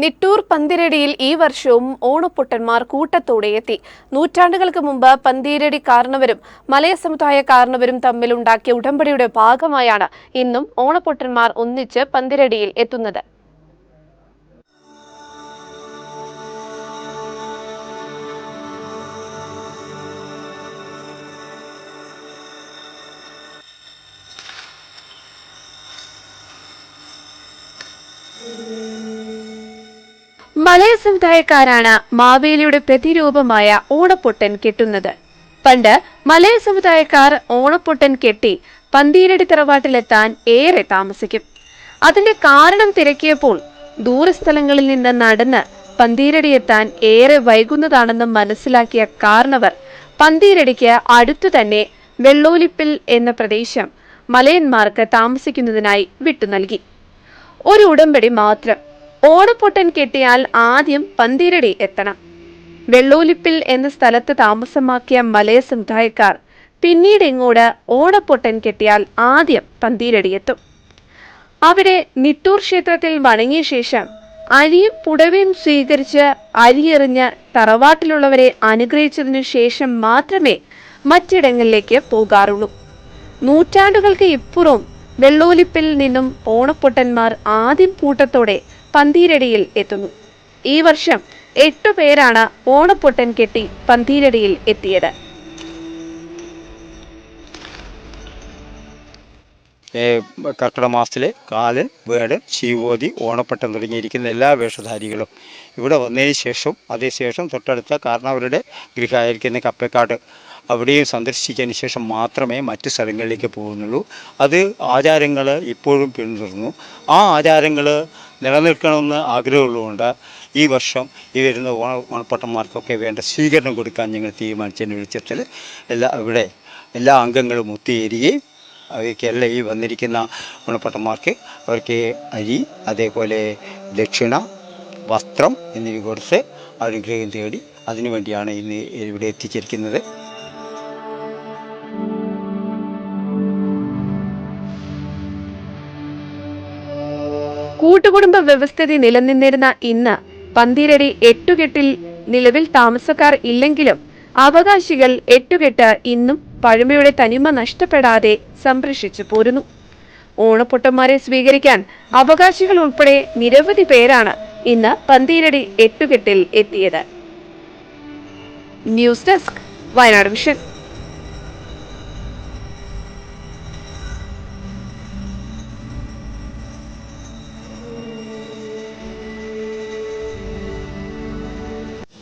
നിട്ടൂർ പന്തിരടിയിൽ ഈ വർഷവും ഓണപ്പൊട്ടന്മാർ കൂട്ടത്തോടെ എത്തി. നൂറ്റാണ്ടുകൾക്ക് മുമ്പ് പന്തീരടി കാരണവരും മലയ സമുദായ കാരണവരും തമ്മിൽ ഉണ്ടാക്കിയ ഉടമ്പടിയുടെ ഭാഗമായാണ് ഇന്നും ഓണപ്പൊട്ടന്മാർ ഒന്നിച്ച് പന്തിരടിയിൽ എത്തുന്നത്. മലയ സമുദായക്കാരാണ് മാവേലിയുടെ പ്രതിരൂപമായ ഓണപ്പൊട്ടൻ കെട്ടുന്നത്. പണ്ട് മലയ സമുദായക്കാർ ഓണപ്പൊട്ടൻ കെട്ടി പന്തീരടി തറവാട്ടിലെത്താൻ ഏറെ താമസിക്കും. അതിന്റെ കാരണം തിരക്കിയപ്പോൾ ദൂരസ്ഥലങ്ങളിൽ നിന്ന് നടന്ന് പന്തീരടി എത്താൻ ഏറെ വൈകുന്നതാണെന്ന് മനസ്സിലാക്കിയ കാരണവർ പന്തീരടിക്ക് അടുത്തു തന്നെ വെള്ളോലിപ്പിൽ എന്ന പ്രദേശം മലയന്മാർക്ക് താമസിക്കുന്നതിനായി വിട്ടു നൽകി. ഒരു ഉടമ്പടി മാത്രം ഓണപ്പൊട്ടൻ കെട്ടിയാൽ ആദ്യം പന്തീരടി എത്തണം. വെള്ളൂലിപ്പിൽ എന്ന സ്ഥലത്ത് താമസമാക്കിയ മലയ സമുദായക്കാർ പിന്നീട് ഇങ്ങോട്ട് ഓണപ്പൊട്ടൻ കെട്ടിയാൽ ആദ്യം പന്തീരടി എത്തും. അവിടെ നിട്ടൂർ ക്ഷേത്രത്തിൽ വണങ്ങിയ ശേഷം അരിയും പുടവയും സ്വീകരിച്ച് അരിയെറിഞ്ഞ് തറവാട്ടിലുള്ളവരെ അനുഗ്രഹിച്ചതിനു ശേഷം മാത്രമേ മറ്റിടങ്ങളിലേക്ക് പോകാറുള്ളൂ. നൂറ്റാണ്ടുകൾക്ക് ഇപ്പുറം വെള്ളോലിപ്പിൽ നിന്നും ഓണപ്പൊട്ടന്മാർ ആദ്യം കൂട്ടത്തോടെ പന്തീരടിയിൽ എത്തുന്നു. ഈ വർഷം എട്ടു പേരാണ് ഓണപ്പൊട്ടൻ കെട്ടി പന്തീരടിയിൽ എത്തിയത്. കർക്കിട മാസത്തിലെ കാലൻ വേട് ശിവോതി ഓണപ്പട്ടം തുടങ്ങിയിരിക്കുന്ന എല്ലാ വേഷധാരികളും ഇവിടെ വന്നതിന് ശേഷം അതേശേഷം തൊട്ടടുത്ത കാരണവരുടെ ഗൃഹമായിരിക്കുന്ന കപ്പേക്കാട് അവിടെയും സന്ദർശിച്ചതിന് ശേഷം മാത്രമേ മറ്റ് സ്ഥലങ്ങളിലേക്ക് പോകുന്നുള്ളൂ. അത് ആചാരങ്ങൾ ഇപ്പോഴും പിന്തുടർന്നു. ആ ആചാരങ്ങൾ നിലനിൽക്കണമെന്ന് ആഗ്രഹമുള്ളതുകൊണ്ട് ഈ വർഷം ഈ വരുന്ന ഓണ ഓണപ്പട്ടന്മാർക്കൊക്കെ വേണ്ട സ്വീകരണം കൊടുക്കാൻ ഞങ്ങൾ തീരുമാനിച്ചതിന് വെളിച്ചത്തിൽ എല്ലാ ഇവിടെ എല്ലാ അംഗങ്ങളും ഒത്തുചേരുകയും അവയ്ക്കെല്ലാം ഈ വന്നിരിക്കുന്ന ഗുണപ്പെട്ടന്മാർക്ക് അവർക്ക് അരി അതേപോലെ ദക്ഷിണ വസ്ത്രം എന്നിവ കൊടുത്ത് അനുഗ്രഹം തേടി അതിനുവേണ്ടിയാണ് ഇന്ന് ഇവിടെ എത്തിച്ചിരിക്കുന്നത് കൂട്ടുകുടുംബ വ്യവസ്ഥിതി നിലനിന്നിരുന്ന ഇന്ന് പന്തീരടി എട്ടുകെട്ടിൽ നിലവിൽ താമസക്കാർ ഇല്ലെങ്കിലും അവകാശികൾ എട്ടുകെട്ട് ഇന്നും പഴമയുടെ തനിമ നഷ്ടപ്പെടാതെ സംരക്ഷിച്ചു പോരുന്നു. ഓണപ്പൊട്ടന്മാരെ സ്വീകരിക്കാൻ അവകാശികൾ ഉൾപ്പെടെ നിരവധി പേരാണ് ഇന്ന് പന്തീരടി എട്ടുകെട്ടിൽ എത്തിയത്. News desk Wayanad vision